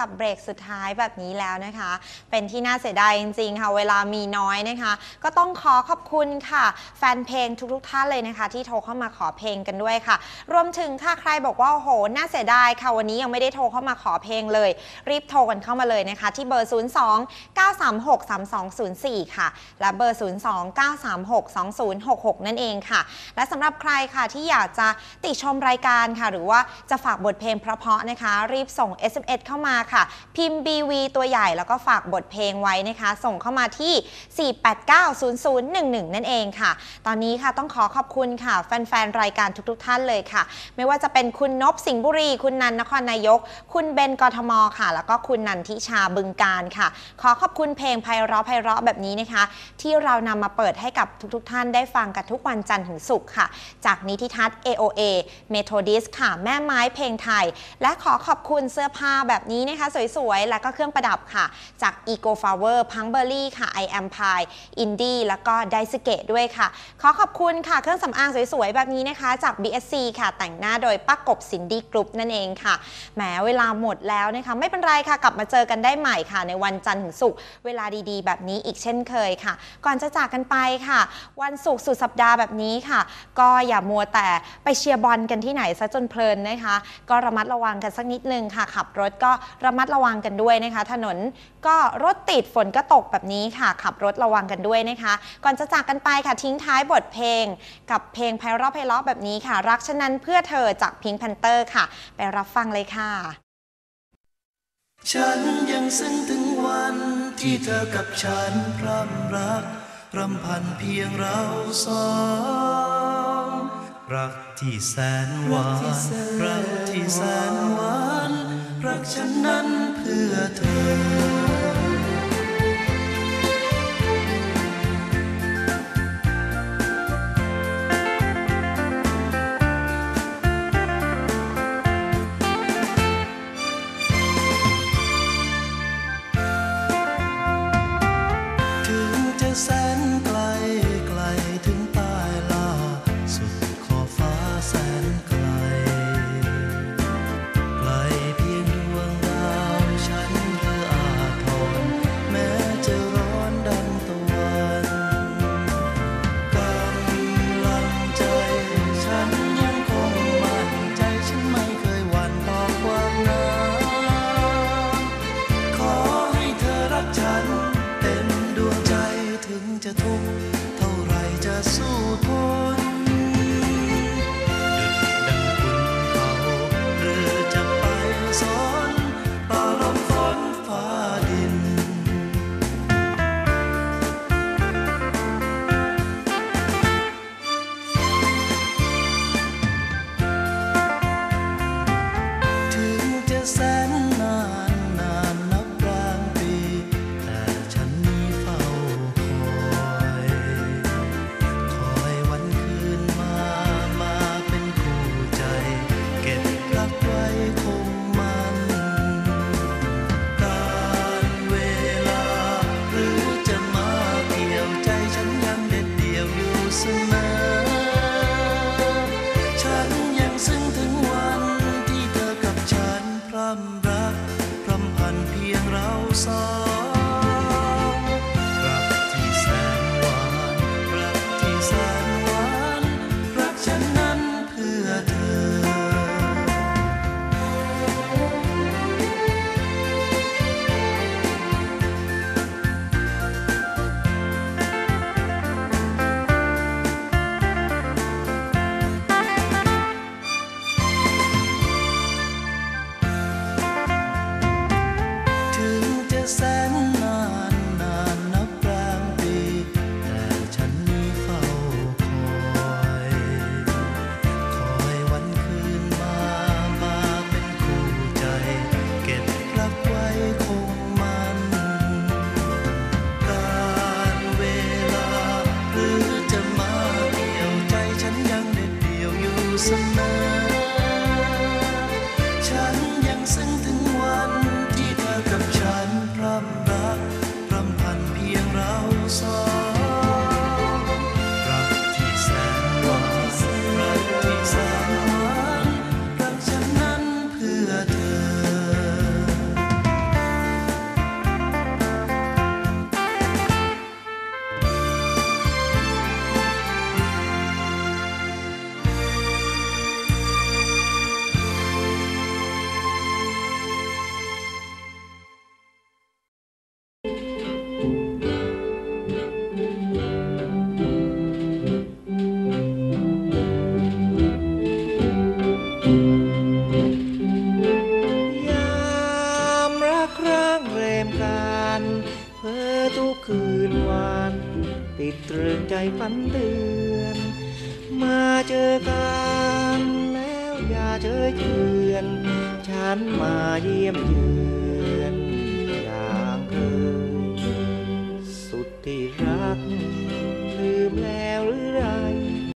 กับเบรกสุดท้ายแบบนี้แล้วนะคะ เป็นที่น่าเสียดายจริงๆค่ะ เวลามีน้อยนะคะ ก็ต้องขอขอบคุณค่ะ แฟนเพลงทุกๆท่านเลยนะคะ ที่โทรเข้ามาขอเพลงกันด้วยค่ะ รวมถึงค่ะใครบอกว่าโอ้โหน่าเสียดายค่ะวันนี้ยังไม่ได้โทรเข้ามาขอเพลงเลย รีบโทรกันเข้ามาเลยนะคะ ที่เบอร์ 02 936 3204 ค่ะ และเบอร์ 02 936 2066 นั่นเองค่ะ และสำหรับใครค่ะที่อยากจะติชมรายการค่ะ หรือว่าจะฝากบทเพลงเพราะๆนะคะ รีบส่ง SMS เข้ามาค่ะ พิมพ์ BV ตัวใหญ่แล้วก็ฝากบทเพลงไว้นะคะ ส่งเข้ามาที่ 4890011 นั่นเองค่ะ ตอนนี้ค่ะต้องขอขอบคุณค่ะ แฟนๆ รายการทุกๆ ท่านเลยค่ะ ไม่ว่าจะเป็นคุณนบสิงห์บุรี คุณนันนครนายก คุณเบนกทมค่ะ แล้วก็คุณนันทิชาบึงการค่ะ ขอขอบคุณเพลงไพเราะไพเราะแบบนี้นะคะ ที่เรานำมาเปิดให้กับทุกๆ ท่านได้ฟังกันทุกวันจันทร์ถึงศุกร์ค่ะ จากนิติทัศน์ AOA Methodist ค่ะ แม่ไม้เพลงไทย และขอขอบคุณเสื้อผ้าแบบนี้นะคะสวยๆ และก็เครื่องประดับค่ะ จาก Eco Flower p u n k b e r r y ค่ะ I am Pie Indie แล้วก็ d a i s u k e ด้วยค่ะ ขอขอบคุณค่ะ เครื่องสำอางสวยๆ แบบนี้นะคะ จาก BSC ค่ะ แต่งหน้าโดยป้ากบสินดีกรุ๊ปนั่นเองค่ะ แหมเวลาหมดแล้วนะคะ ไม่เป็นไรค่ะ กลับมาเจอกันได้ใหม่ค่ะ ในวันจันทร์ถึงศุกร์เวลาดีๆ แบบนี้อีกเช่นเคยค่ะ ก่อนจะจากกันไปค่ะ วันศุกร์สุดสัปดาห์แบบนี้ค่ะ ก็อย่ามัวแต่ไปเชียร์บอลกันที่ไหนซะจนเพลินนะคะ ก็ระมัดระวังกันสักนิดนึงค่ะ ขับรถก็ระมัดระวังกันด้วยนะคะ ถนนก็รถติดฝนก็ตกแบบนี้ค่ะ ขับรถระวังกันด้วยนะคะ ก่อนจะจากกันไปค่ะทิ้งท้ายบทเพลง กับเพลงไพเราะไพเราะแบบนี้ค่ะ รักฉะนั้นเพื่อเธอจากพิงค์แพนเตอร์ค่ะ ไปรับฟังเลยค่ะ ฉันยังซึ้งถึงวันที่เธอกับฉันพร่ำรักรำพันเพียงเราสองรักที่แสนหวานรักที่แสนหวาน รักฉันนั้นเพื่อเธอ ไนมาเยี่ยมเยือนอย่างเคยสุดที่รัก